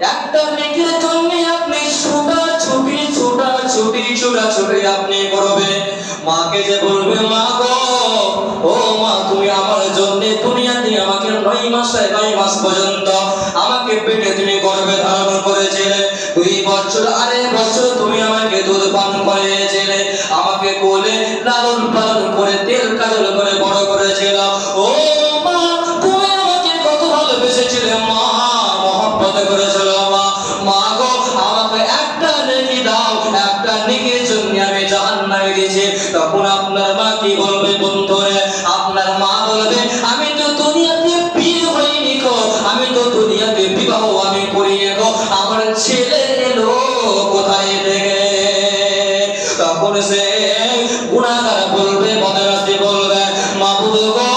একটা নেকির জন্য আপনি ছোটা ছুটি ছোটা ছুটি ছোটা ছুটি আপনি করবে। মাকে যে বলবে, মা গো, ও মা, তুমি আমার জন্য দুনিয়াতে আমাকে নয় মাসে নয় মাস পর্যন্ত আমাকে পেটে তুমি গর্ভে ধারণ করেছিলে। দুই বছর, আড়াই বছর তুমি আমাকে দুধ পান করিয়েছিলে আমাকে কোলে লালন পালন করে তেল কাজল করে বড় করেছিল কি বলবে বন্ধুরে আপনার মা বলবে, আমি তো দুনিয়াতে বিয়ে হইনি গো, আমি তো দুনিয়াতে বিবাহ আমি করিনি গো। আমার ছেলে এলো কোথায় থেকে? তখন সে গুণাগার বলবে, বদরাসি বলবে, মাবুদ গো,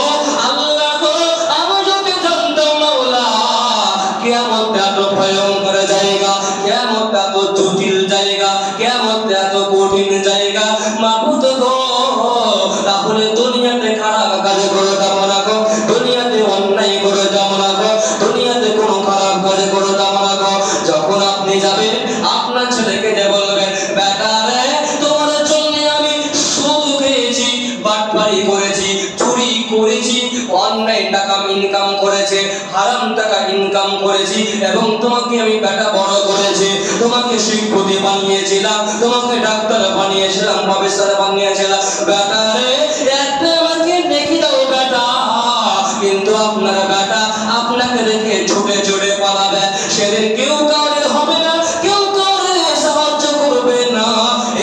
আল্লাহ গো আমি যদি জানতাম মাওলা কিয়ামত এত ভয়ঙ্কর জায়গা কিয়ামত এত জটিল জায়গা কিয়ামত এত কঠিন জায়গা। মাবুদ গো তাহলে দুনিয়াতে খারাপ কাজ দুনিয়াতে অন্যায় দুনিয়াতে কোনো খারাপ কাজ যখন আপনি যাবেন, আপনার ছেলেকে যে বলবেন বেটা টাকা ইনকাম করেছে এবং তোমাকে আমি বেটা বড় করেছি। তোমাকে বানিয়েছিলাম, তোমাকে ডাক্তার বানিয়েছিলাম, প্রফেসর বানিয়েছিলাম। বেটা আপনার বেটা আপনাকে রেখে পালাবে। সেদিন কেউ কাউরে হবে না, কেউ সাহায্য করবে না।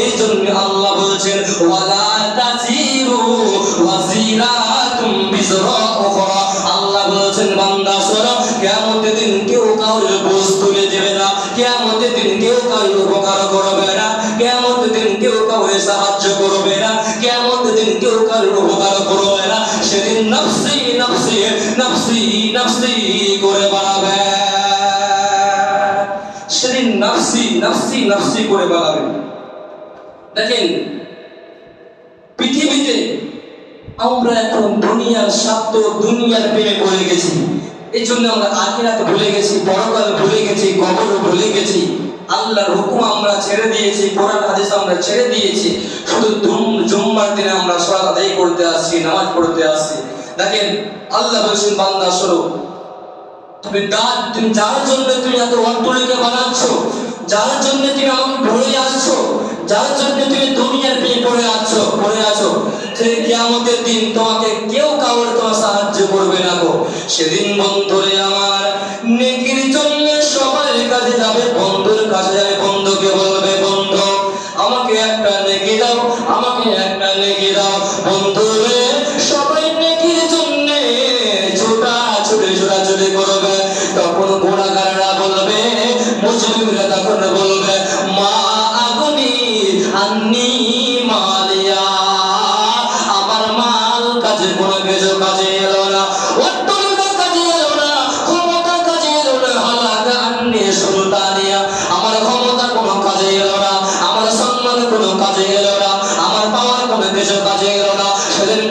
এই জন্য আল্লাহ বলছেন দিন কেউ তুলে দেবে না। কেউ উপকার কিয়ামতের দিন কেউ সাহায্য করবে না। কিয়ামতের দিন কেউ কাউরে উপকার করবে সেদিন নফসি নফসি নফসি নফসি করে বাড়াবে। সেদিন নফসি নফসি নফসি করে বাড়াবে। দেখেন, পৃথিবীতে আমরা এখন দুনিয়ার স্বার্থ, দুনিয়ার প্রেমে পড়ে গেছি। এই জন্য আমরা আখিরাত ভুলে গেছি, পরকাল ভুলে গেছি, কবর ভুলে গেছি। আল্লাহর হুকুম আমরা ছেড়ে দিয়েছি, কোরআন হাদিস আমরা ছেড়ে দিয়েছি। শুধু জুম- জুম্মার দিনে আমরা সালাত করতে আসছি নামাজ পড়তে আসছি দেখেন, আল্লাহ বলছেন, বান্দা স্বরূপ তুমি দা- তুমি যার জন্য তুমি এত অট্টলিকা বানাচ্ছ, যার জন্য তুমি আমাকে ঘুরে আসছো, যার জন্য তুমি দুনিয়ার পেয়ে পড়ে আছো পড়ে আছো, সেই কিয়ামতের দিন তোমাকে কেউ কাউর তোমার সাহায্য করবে না গো। সেদিন বন্ধুরে আমার, নেকির জন্য সবাই কাছে যাবে বন্ধুর